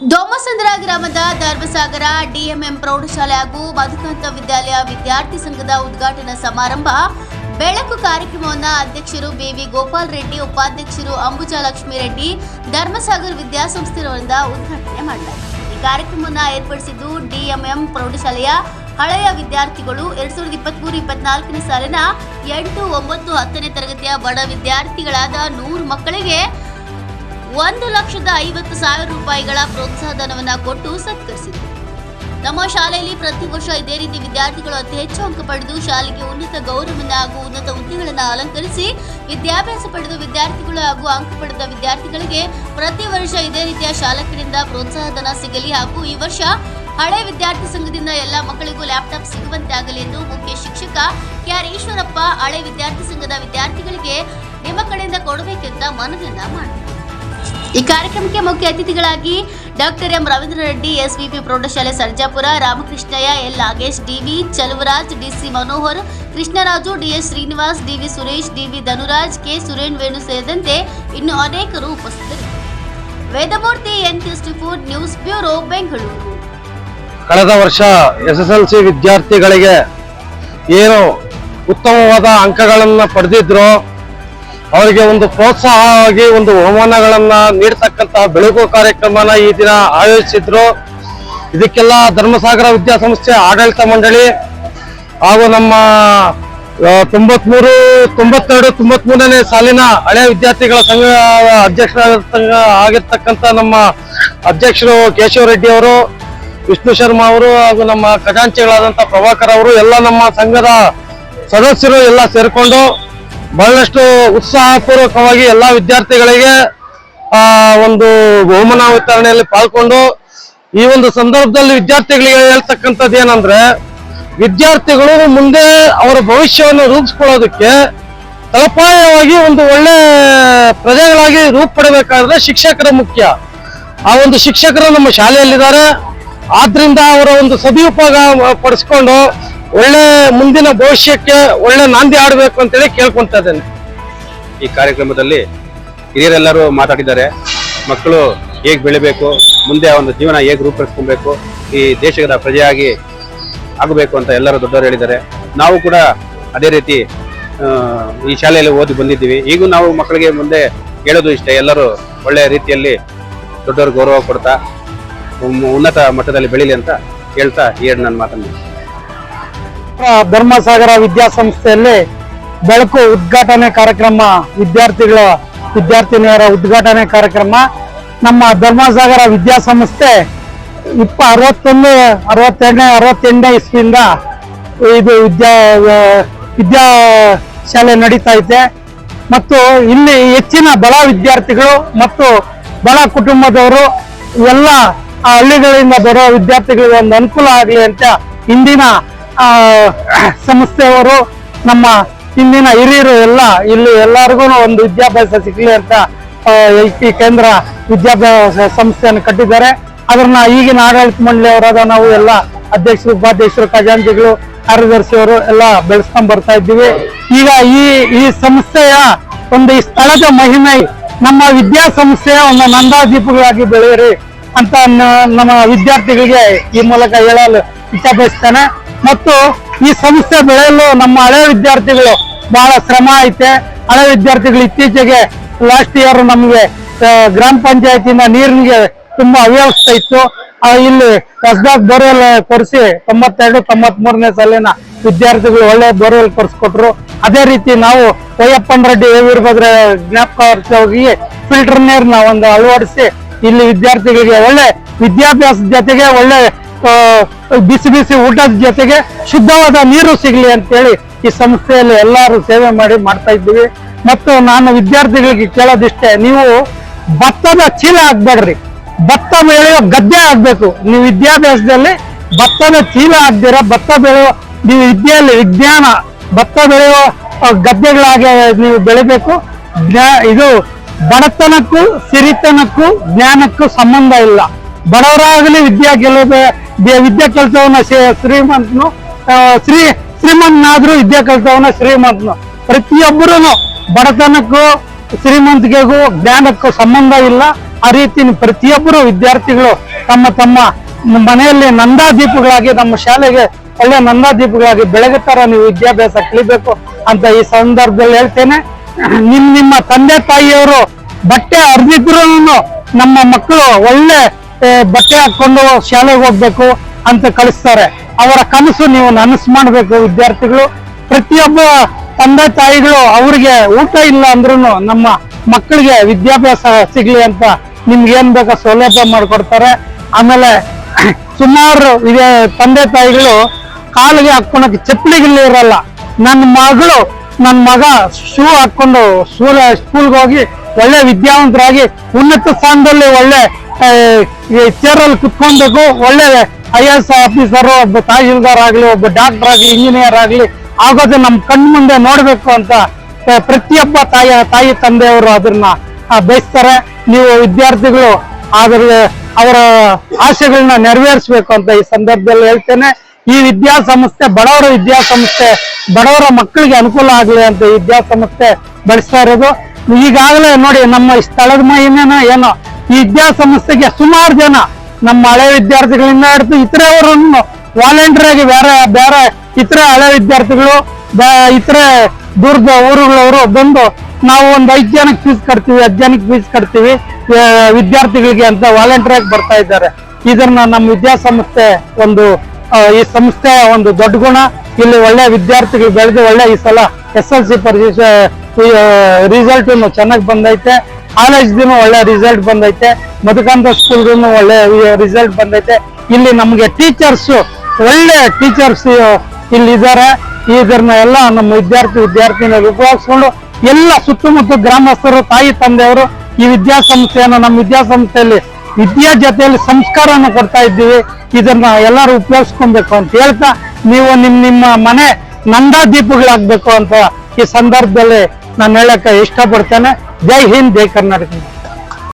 ದೋಮಸಂದ್ರ ಗ್ರಾಮದ ಧರ್ಮಸಾಗರ, ಡಿಎಂಎಂ ಪ್ರೌಢಶಾಲೆ ಹಾಗೂ ಮಧುಕಾಂತ ವಿದ್ಯಾಲಯ ವಿದ್ಯಾರ್ಥಿ ಸಂಘದ ಉದ್ಘಾಟನಾ ಸಮಾರಂಭ. ಬೆಳಕು ಕಾರ್ಯಕ್ರಮವನ್ನು ಅಧ್ಯಕ್ಷರು ಬಿವಿ ಗೋಪಾಲ್ ರೆಡ್ಡಿ, ಉಪಾಧ್ಯಕ್ಷರು ಅಂಬುಜಾ ಲಕ್ಷ್ಮಿ ರೆಡ್ಡಿ, ಧರ್ಮಸಾಗರ್ ವಿದ್ಯಾಸಂಸ್ಥೆಯವರಿಂದ ಉದ್ಘಾಟನೆ ಮಾಡಲಾಯಿತು. ಈ ಕಾರ್ಯಕ್ರಮವನ್ನು ಏರ್ಪಡಿಸಿದ್ದು ಡಿಎಂಎಂ ಪ್ರೌಢಶಾಲೆಯ ಹಳೆಯ ವಿದ್ಯಾರ್ಥಿಗಳು. ಎರಡ್ ಸಾವಿರದ ಇಪ್ಪತ್ಮೂರು ಇಪ್ಪತ್ನಾಲ್ಕನೇ ಸಾಲಿನ ಎಂಟು, ಒಂಬತ್ತು, ಹತ್ತನೇ ತರಗತಿಯ ಬಡ ವಿದ್ಯಾರ್ಥಿಗಳಾದ ನೂರು ಮಕ್ಕಳಿಗೆ ಒಂದು ಲಕ್ಷದ ಐವತ್ತು ಸಾವಿರ ರೂಪಾಯಿಗಳ ಪ್ರೋತ್ಸಾಹಧನವನ್ನ ಕೊಟ್ಟು ಸತ್ಕರಿಸಿದರು. ನಮ್ಮ ಶಾಲೆಯಲ್ಲಿ ಪ್ರತಿ ವರ್ಷ ಇದೇ ರೀತಿ ವಿದ್ಯಾರ್ಥಿಗಳು ಅತಿ ಹೆಚ್ಚು ಅಂಕ ಪಡೆದು ಶಾಲೆಗೆ ಉನ್ನತ ಗೌರವನ ಹಾಗೂ ಉನ್ನತ ಹುದ್ದೆಗಳನ್ನು ಅಲಂಕರಿಸಿ ವಿದ್ಯಾಭ್ಯಾಸ ಪಡೆದು ವಿದ್ಯಾರ್ಥಿಗಳು ಹಾಗೂ ಅಂಕ ಪಡೆದ ವಿದ್ಯಾರ್ಥಿಗಳಿಗೆ ಪ್ರತಿ ವರ್ಷ ಇದೇ ರೀತಿಯ ಶಾಲಕರಿಂದ ಪ್ರೋತ್ಸಾಹಧನ ಸಿಗಲಿ ಹಾಗೂ ಈ ವರ್ಷ ಹಳೆ ವಿದ್ಯಾರ್ಥಿ ಸಂಘದಿಂದ ಎಲ್ಲ ಮಕ್ಕಳಿಗೂ ಲ್ಯಾಪ್ಟಾಪ್ ಸಿಗುವಂತೆ ಆಗಲಿ ಎಂದು ಮುಖ್ಯ ಶಿಕ್ಷಕ ಕೆಆರ್ ಈಶ್ವರಪ್ಪ ಹಳೆ ವಿದ್ಯಾರ್ಥಿ ಸಂಘದ ವಿದ್ಯಾರ್ಥಿಗಳಿಗೆ ನಿಮ್ಮ ಕಡೆಯಿಂದ ಕೊಡಬೇಕೆಂತ ಮನವಿಯನ್ನ ಮಾಡಿದರು ಈ ಕಾರ್ಯಕ್ರಮಕ್ಕೆ ಮುಖ್ಯ ಅತಿಥಿಗಳಾಗಿ doctor M Ravindra Reddy, SVP ಪ್ರೌಢಶಾಲೆ Sarjapura, Ramakrishnaiah, L Nagesh, DV Chaluvaraj, DC Manohar, Krishnaraju, DS Srinivas, DV Suresh, DV Dhanuraj, K Suren Venu ಸೇರಿದಂತೆ ಇನ್ನು ಅನೇಕರು ಉಪಸ್ಥಿತರಿದ್ದರು. Vedamurthy N four news bureau, Bengaluru. ಕಳೆದ ವರ್ಷ ಎಸ್ ಎಸ್ ಎಲ್ ಸಿ ವಿದ್ಯಾರ್ಥಿಗಳಿಗೆ ಏನು ಉತ್ತಮವಾದ ಅಂಕಗಳನ್ನು ಪಡೆದಿದ್ರು ಅವರಿಗೆ ಒಂದು ಪ್ರೋತ್ಸಾಹವಾಗಿ ಒಂದು ಬಹುಮಾನಗಳನ್ನ ನೀಡ್ತಕ್ಕಂತಹ ಬೆಳಕು ಕಾರ್ಯಕ್ರಮನ ಈ ದಿನ ಆಯೋಜಿಸಿದ್ರು. ಇದಕ್ಕೆಲ್ಲ ಧರ್ಮಸಾಗರ ವಿದ್ಯಾಸಂಸ್ಥೆ ಆಡಳಿತ ಮಂಡಳಿ ಹಾಗೂ ನಮ್ಮ ತೊಂಬತ್ಮೂರು, ತೊಂಬತ್ತೆರಡು, ತೊಂಬತ್ಮೂರನೇ ಸಾಲಿನ ಹಳೆ ವಿದ್ಯಾರ್ಥಿಗಳ ಸಂಘ ಅಧ್ಯಕ್ಷರಾಗಿರ್ತಕ್ಕ ಆಗಿರ್ತಕ್ಕಂಥ ನಮ್ಮ ಅಧ್ಯಕ್ಷರು ಕೇಶವ ರೆಡ್ಡಿ ಅವರು, ವಿಷ್ಣು ಶರ್ಮಾ ಅವರು ಹಾಗೂ ನಮ್ಮ ಖಜಾಂಚಿಗಳಾದಂಥ ಪ್ರಭಾಕರ್ ಅವರು ಎಲ್ಲ ನಮ್ಮ ಸಂಘದ ಸದಸ್ಯರು ಎಲ್ಲ ಸೇರಿಕೊಂಡು ಬಹಳಷ್ಟು ಉತ್ಸಾಹಪೂರ್ವಕವಾಗಿ ಎಲ್ಲ ವಿದ್ಯಾರ್ಥಿಗಳಿಗೆ, ಆ, ಒಂದು ಬಹುಮಾನ ವಿತರಣೆಯಲ್ಲಿ ಪಾಲ್ಗೊಂಡು, ಈ ಒಂದು ಸಂದರ್ಭದಲ್ಲಿ ವಿದ್ಯಾರ್ಥಿಗಳಿಗೆ ಹೇಳ್ತಕ್ಕಂಥದ್ದು ಏನಂದ್ರೆ, ವಿದ್ಯಾರ್ಥಿಗಳು ಮುಂದೆ ಅವರ ಭವಿಷ್ಯವನ್ನು ರೂಪಿಸ್ಕೊಳ್ಳೋದಕ್ಕೆ ತಳಪಾಯವಾಗಿ ಒಂದು ಒಳ್ಳೆ ಪ್ರಜೆಗಳಾಗಿ ರೂಪ ಪಡಬೇಕಾದ್ರೆ ಶಿಕ್ಷಕರ ಮುಖ್ಯ. ಆ ಒಂದು ಶಿಕ್ಷಕರು ನಮ್ಮ ಶಾಲೆಯಲ್ಲಿದ್ದಾರೆ. ಆದ್ರಿಂದ ಅವರ ಒಂದು ಸದುಪಯೋಗ ಪಡಿಸ್ಕೊಂಡು ಒಳ್ಳೆ ಮುಂದಿನ ಭವಿಷ್ಯಕ್ಕೆ ಒಳ್ಳೆ ನಾಂದಿ ಆಡಬೇಕು ಅಂತೇಳಿ ಕೇಳ್ಕೊಂತ ಇದ್ದೇನೆ. ಈ ಕಾರ್ಯಕ್ರಮದಲ್ಲಿ ಹಿರಿಯರೆಲ್ಲರೂ ಮಾತಾಡಿದ್ದಾರೆ. ಮಕ್ಕಳು ಹೇಗೆ ಬೆಳಿಬೇಕು, ಮುಂದೆ ಒಂದು ಜೀವನ ಹೇಗೆ ರೂಪಿಸ್ಕೊಬೇಕು, ಈ ದೇಶದ ಪ್ರಜೆಯಾಗಿ ಆಗಬೇಕು ಅಂತ ಎಲ್ಲರೂ ದೊಡ್ಡವರು ಹೇಳಿದ್ದಾರೆ. ನಾವು ಕೂಡ ಅದೇ ರೀತಿ ಈ ಶಾಲೆಯಲ್ಲಿ ಓದಿ ಬಂದಿದ್ದೀವಿ. ಈಗೂ ನಾವು ಮಕ್ಕಳಿಗೆ ಮುಂದೆ ಹೇಳೋದು ಇಷ್ಟ. ಎಲ್ಲರೂ ಒಳ್ಳೆಯ ರೀತಿಯಲ್ಲಿ ದೊಡ್ಡವರು ಗೌರವ ಕೊಡ್ತಾ ಉನ್ನತ ಮಟ್ಟದಲ್ಲಿ ಬೆಳೀಲಿ ಅಂತ ಹೇಳ್ತಾ ಎರಡು ನನ್ನ ಮಾತನ್ನು ಧರ್ಮಸಾಗರ ವಿದ್ಯಾಸಂಸ್ಥೆಯಲ್ಲಿ ಬೆಳಕು ಉದ್ಘಾಟನೆ ಕಾರ್ಯಕ್ರಮ ವಿದ್ಯಾರ್ಥಿಗಳ, ವಿದ್ಯಾರ್ಥಿನಿಯರ ಉದ್ಘಾಟನೆ ಕಾರ್ಯಕ್ರಮ. ನಮ್ಮ ಧರ್ಮಸಾಗರ ವಿದ್ಯಾಸಂಸ್ಥೆ ಇಪ್ಪ ಅರವತ್ತೊಂದು ಅರವತ್ತೆರಡನೇ, ಅರವತ್ತೆಂಟನೇ ಇಸ್ವಿಯಿಂದ ಇದು ವಿದ್ಯಾ ವಿದ್ಯಾ ಶಾಲೆ ನಡೀತಾ ಐತೆ. ಮತ್ತು ಇಲ್ಲಿ ಹೆಚ್ಚಿನ ಬಡ ವಿದ್ಯಾರ್ಥಿಗಳು ಮತ್ತು ಬಡ ಕುಟುಂಬದವರು ಎಲ್ಲ ಹಳ್ಳಿಗಳಿಂದ ಬರೋ ವಿದ್ಯಾರ್ಥಿಗಳಿಗೆ ಒಂದು ಅನುಕೂಲ ಆಗಲಿ ಅಂತ ಇಂದಿನ ಸಂಸ್ಥೆಯವರು ನಮ್ಮ ಹಿಂದಿನ ಹಿರಿಯರು ಎಲ್ಲ, ಇಲ್ಲಿ ಎಲ್ಲರಿಗೂ ಒಂದು ವಿದ್ಯಾಭ್ಯಾಸ ಸಿಗಲಿ ಅಂತ ಈ ಕೇಂದ್ರ ವಿದ್ಯಾಭ್ಯಾಸ ಸಂಸ್ಥೆಯನ್ನು ಕಟ್ಟಿದ್ದಾರೆ. ಅದನ್ನ ಈಗಿನ ಆಡಳಿತ ಮಂಡಳಿಯವರಾದ ನಾವು ಎಲ್ಲ ಅಧ್ಯಕ್ಷರು, ಉಪಾಧ್ಯಕ್ಷರು ಖಜಾಂಜಿಗಳು ಕಾರ್ಯದರ್ಶಿಯವರು ಎಲ್ಲ ಬೆಳೆಸ್ಕೊಂಡ್ ಬರ್ತಾ ಇದ್ದೀವಿ. ಈಗ ಈ ಈ ಸಂಸ್ಥೆಯ ಒಂದು ಈ ಸ್ಥಳದ ಮಹಿಮೆ ನಮ್ಮ ವಿದ್ಯಾಸಂಸ್ಥೆಯ ಒಂದು ನಂದಾದೀಪಗಳಾಗಿ ಬೆಳೆಯಿರಿ ಅಂತ ನಮ್ಮ ವಿದ್ಯಾರ್ಥಿಗಳಿಗೆ ಈ ಮೂಲಕ ಹೇಳಲು ಇಚ್ಛಾಬಯಸ್ತೇನೆ ಮತ್ತು ಈ ಸಂಸ್ಥೆ ಬೆಳೆಯಲು ನಮ್ಮ ಹಳೆ ವಿದ್ಯಾರ್ಥಿಗಳು ಬಹಳ ಶ್ರಮ ಐತೆ. ಹಳೆ ವಿದ್ಯಾರ್ಥಿಗಳು ಇತ್ತೀಚೆಗೆ ಲಾಸ್ಟ್ ಇಯರ್ ನಮಗೆ ಗ್ರಾಮ ಪಂಚಾಯತಿಯಿಂದ ನೀರಿನಿಗೆ ತುಂಬಾ ಅವ್ಯವಸ್ಥೆ ಇತ್ತು. ಇಲ್ಲಿ ಹೊಸದಾಗಿ ಬೋರ್ವೆಲ್ ಕೊರೆಸಿ ತೊಂಬತ್ತೆರಡು ತೊಂಬತ್ ಮೂರನೇ ಸಾಲಿನ ವಿದ್ಯಾರ್ಥಿಗಳು ಒಳ್ಳೆ ಬೋರ್ವೆಲ್ ಕೊರೆಸ್ಕೊಟ್ರು ಅದೇ ರೀತಿ ನಾವು ವೈಯಪ್ಪನ್ ರೆಡ್ಡಿ ವೀರಭದ್ರ ಜ್ಞಾಪಕಾರ್ಥವಾಗಿ ಫಿಲ್ಟರ್ ನೀರ್ನ ಒಂದು ಅಳವಡಿಸಿ ಇಲ್ಲಿ ವಿದ್ಯಾರ್ಥಿಗಳಿಗೆ ಒಳ್ಳೆ ವಿದ್ಯಾಭ್ಯಾಸದ ಜೊತೆಗೆ ಒಳ್ಳೆ ಬಿಸಿ ಬಿಸಿ ಊಟದ ಜೊತೆಗೆ ಶುದ್ಧವಾದ ನೀರು ಸಿಗಲಿ ಅಂತೇಳಿ ಈ ಸಂಸ್ಥೆಯಲ್ಲಿ ಎಲ್ಲರೂ ಸೇವೆ ಮಾಡಿ ಮಾಡ್ತಾ ಇದ್ದೀವಿ. ಮತ್ತು ನಾನು ವಿದ್ಯಾರ್ಥಿಗಳಿಗೆ ಕೇಳೋದಿಷ್ಟೇ, ನೀವು ಭತ್ತದ ಚೀಲ ಹಾಕ್ಬೇಡ್ರಿ. ಭತ್ತ ಬೆಳೆಯೋ ಗದ್ದೆ ಆಗ್ಬೇಕು ನೀವು ವಿದ್ಯಾಭ್ಯಾಸದಲ್ಲಿ ಭತ್ತದ ಚೀಲ ಹಾಕ್ದಿರ, ಭತ್ತ ಬೆಳೆಯೋ ನೀವು ವಿದ್ಯೆಯಲ್ಲಿ ವಿಜ್ಞಾನ, ಭತ್ತ ಬೆಳೆಯುವ ಗದ್ದೆಗಳಾಗೆ ನೀವು ಬೆಳಿಬೇಕು. ಇದು ಬಡತನಕ್ಕೂ, ಸಿರಿತನಕ್ಕೂ, ಜ್ಞಾನಕ್ಕೂ ಸಂಬಂಧ ಇಲ್ಲ. ಬಡವರಾಗಲಿ ವಿದ್ಯಾ ಗೆಲ್ಲೋದು ವಿದ್ಯಾ ಕೆಲಸವನ್ನ ಶ್ರೀಮಂತನು ಶ್ರೀ, ಶ್ರೀಮಂತನಾದ್ರೂ ವಿದ್ಯಾ ಕೆಲಸವನ್ನ ಶ್ರೀಮಂತನು. ಪ್ರತಿಯೊಬ್ಬರೂ ಬಡತನಕ್ಕೂ ಶ್ರೀಮಂತಿಕೆಗೂ ಜ್ಞಾನಕ್ಕೂ ಸಂಬಂಧ ಇಲ್ಲ. ಆ ರೀತಿ ಪ್ರತಿಯೊಬ್ಬರು ವಿದ್ಯಾರ್ಥಿಗಳು ತಮ್ಮ ತಮ್ಮ ಮನೆಯಲ್ಲಿ ನಂದಾದೀಪಗಳಾಗಿ, ನಮ್ಮ ಶಾಲೆಗೆ ಒಳ್ಳೆ ನಂದಾದೀಪಗಳಾಗಿ ಬೆಳಗ್ಗೆ ತರ ನೀವು ವಿದ್ಯಾಭ್ಯಾಸ ಕಲಿಬೇಕು ಅಂತ ಈ ಸಂದರ್ಭದಲ್ಲಿ ಹೇಳ್ತೇನೆ. ನಿಮ್, ನಿಮ್ಮ ತಂದೆ ತಾಯಿಯವರು ಬಟ್ಟೆ ಅರ್ಜಿದ್ರು ನಮ್ಮ ಮಕ್ಕಳು ಒಳ್ಳೆ ಬಟ್ಟೆ ಹಾಕೊಂಡು ಶಾಲೆಗೆ ಹೋಗ್ಬೇಕು ಅಂತ ಕಳಿಸ್ತಾರೆ. ಅವರ ಕನಸು ನೀವು ನನಸು ಮಾಡಬೇಕು, ವಿದ್ಯಾರ್ಥಿಗಳು. ಪ್ರತಿಯೊಬ್ಬ ತಂದೆ ತಾಯಿಗಳು ಅವ್ರಿಗೆ ಊಟ ಇಲ್ಲ ಅಂದ್ರೂ ನಮ್ಮ ಮಕ್ಕಳಿಗೆ ವಿದ್ಯಾಭ್ಯಾಸ ಸಿಗ್ಲಿ ಅಂತ ನಿಮ್ಗೆ ಏನ್ ಬೇಕೋ ಸೌಲಭ್ಯ ಮಾಡಿಕೊಡ್ತಾರೆ. ಆಮೇಲೆ ಸುಮಾರು ತಂದೆ ತಾಯಿಗಳು ಕಾಲಿಗೆ ಹಾಕೊಳಕ್ಕೆ ಚಪ್ಪಲಿಗಳು ಇರಲ್ಲ. ನನ್ನ ಮಗಳು ನನ್ನ ಮಗ ಶೂ ಹಾಕೊಂಡು ಸ್ಕೂಲ್, ಸ್ಕೂಲ್ಗೆ ಹೋಗಿ ಒಳ್ಳೆ ವಿದ್ಯಾವಂತರಾಗಿ ಉನ್ನತ ಸ್ಥಾನದಲ್ಲಿ ಒಳ್ಳೆ ಚೇರಲ್ಲಿ ಕುತ್ಕೊಬೇಕು ಒಳ್ಳೆ ಐ ಎಸ್ ಆಫೀಸರ್, ಒಬ್ಬ ತಹಶೀಲ್ದಾರ್ ಆಗ್ಲಿ, ಒಬ್ಬ ಡಾಕ್ಟರ್ ಆಗ್ಲಿ ಇಂಜಿನಿಯರ್ ಆಗ್ಲಿ, ಆಗೋದು ನಮ್ಮ ಕಣ್ಣು ಮುಂದೆ ನೋಡ್ಬೇಕು ಅಂತ ಪ್ರತಿಯೊಬ್ಬ ತಾಯಿ ತಾಯಿ ತಂದೆಯವರು ಅದನ್ನ ಬಯಸ್ತಾರೆ. ನೀವು ವಿದ್ಯಾರ್ಥಿಗಳು ಅದ್ರ ಅವರ ಆಸೆಗಳನ್ನ ನೆರವೇರಿಸಬೇಕು ಅಂತ ಈ ಸಂದರ್ಭದಲ್ಲಿ ಹೇಳ್ತೇನೆ. ಈ ವಿದ್ಯಾಸಂಸ್ಥೆ ಬಡವರ ವಿದ್ಯಾಸಂಸ್ಥೆ, ಬಡವರ ಮಕ್ಕಳಿಗೆ ಅನುಕೂಲ ಆಗಲಿ ಅಂತ ಈ ವಿದ್ಯಾಸಂಸ್ಥೆ ಬಳಸ್ತಾ ಇರೋದು. ಈಗಾಗಲೇ ನೋಡಿ ನಮ್ಮ ಸ್ಥಳದ ಮಹಿಮೆನ ಏನೋ, ಈ ವಿದ್ಯಾಸಂಸ್ಥೆಗೆ ಸುಮಾರು ಜನ ನಮ್ಮ ಹಳೆ ವಿದ್ಯಾರ್ಥಿಗಳಿಂದ ಹಿಡಿದು ಇತರೆಯವರನ್ನು ವಾಲಂಟಿಯರ್ ಆಗಿ ಬೇರೆ ಬೇರೆ ಇತರೆ ಹಳೆ ವಿದ್ಯಾರ್ಥಿಗಳು ಇತರೆ ದೂರದ ಊರುಗಳವರು ಬಂದು ನಾವು ಒಂದು ಐದು ಜನಕ್ಕೆ ಫೀಸ್ ಕಟ್ತೀವಿ, ಹತ್ತು ಜನಕ್ಕೆ ಫೀಸ್ ಕಟ್ತೀವಿ ವಿದ್ಯಾರ್ಥಿಗಳಿಗೆ ಅಂತ ವಾಲಂಟಿಯರ್ ಆಗಿ ಬರ್ತಾ ಇದ್ದಾರೆ. ಇದನ್ನ ನಮ್ಮ ವಿದ್ಯಾಸಂಸ್ಥೆ ಒಂದು ಈ ಸಂಸ್ಥೆಯ ಒಂದು ದೊಡ್ಡ ಗುಣ. ಇಲ್ಲಿ ಒಳ್ಳೆ ವಿದ್ಯಾರ್ಥಿಗಳು ಬೆಳೆದು ಒಳ್ಳೆ ಈ ಸಲ ಎಸ್ ಎಲ್ ಸಿ ಪರೀಕ್ಷೆ ರಿಸಲ್ಟ್ ಚೆನ್ನಾಗಿ ಬಂದೈತೆ. ಕಾಲೇಜ್ದು ಒಳ್ಳೆ ರಿಸಲ್ಟ್ ಬಂದೈತೆ. ಮಧುಕಾಂತ ಸ್ಕೂಲ್ದು ಒಳ್ಳೆ ರಿಸಲ್ಟ್ ಬಂದೈತೆ. ಇಲ್ಲಿ ನಮಗೆ ಟೀಚರ್ಸ್ ಒಳ್ಳೆ ಟೀಚರ್ಸ್ ಇಲ್ಲಿ ಇದ್ದಾರೆ. ಇದನ್ನ ಎಲ್ಲ ನಮ್ಮ ವಿದ್ಯಾರ್ಥಿ ವಿದ್ಯಾರ್ಥಿನ ಉಪಯೋಗಿಸ್ಕೊಂಡು ಎಲ್ಲ ಸುತ್ತಮುತ್ತ ಗ್ರಾಮಸ್ಥರು, ತಾಯಿ ತಂದೆಯವರು ಈ ವಿದ್ಯಾಸಂಸ್ಥೆಯನ್ನು ನಮ್ಮ ವಿದ್ಯಾಸಂಸ್ಥೆಯಲ್ಲಿ ವಿದ್ಯಾ ಜೊತೆಯಲ್ಲಿ ಸಂಸ್ಕಾರವನ್ನು ಕೊಡ್ತಾ ಇದ್ದೀವಿ. ಇದನ್ನ ಎಲ್ಲರೂ ಉಪಯೋಗಿಸ್ಕೊಬೇಕು ಅಂತ ಹೇಳ್ತಾ, ನೀವು ನಿಮ್, ನಿಮ್ಮ ಮನೆ ನಂದಾದೀಪಗಳಾಗಬೇಕು ಅಂತ ಈ ಸಂದರ್ಭದಲ್ಲಿ ನಾನು ಹೇಳಕ್ಕೆ ಇಷ್ಟಪಡ್ತೇನೆ. ಜೈ ಹಿಂದ್ ಜೈ ಕರ್ನಾಟಕ.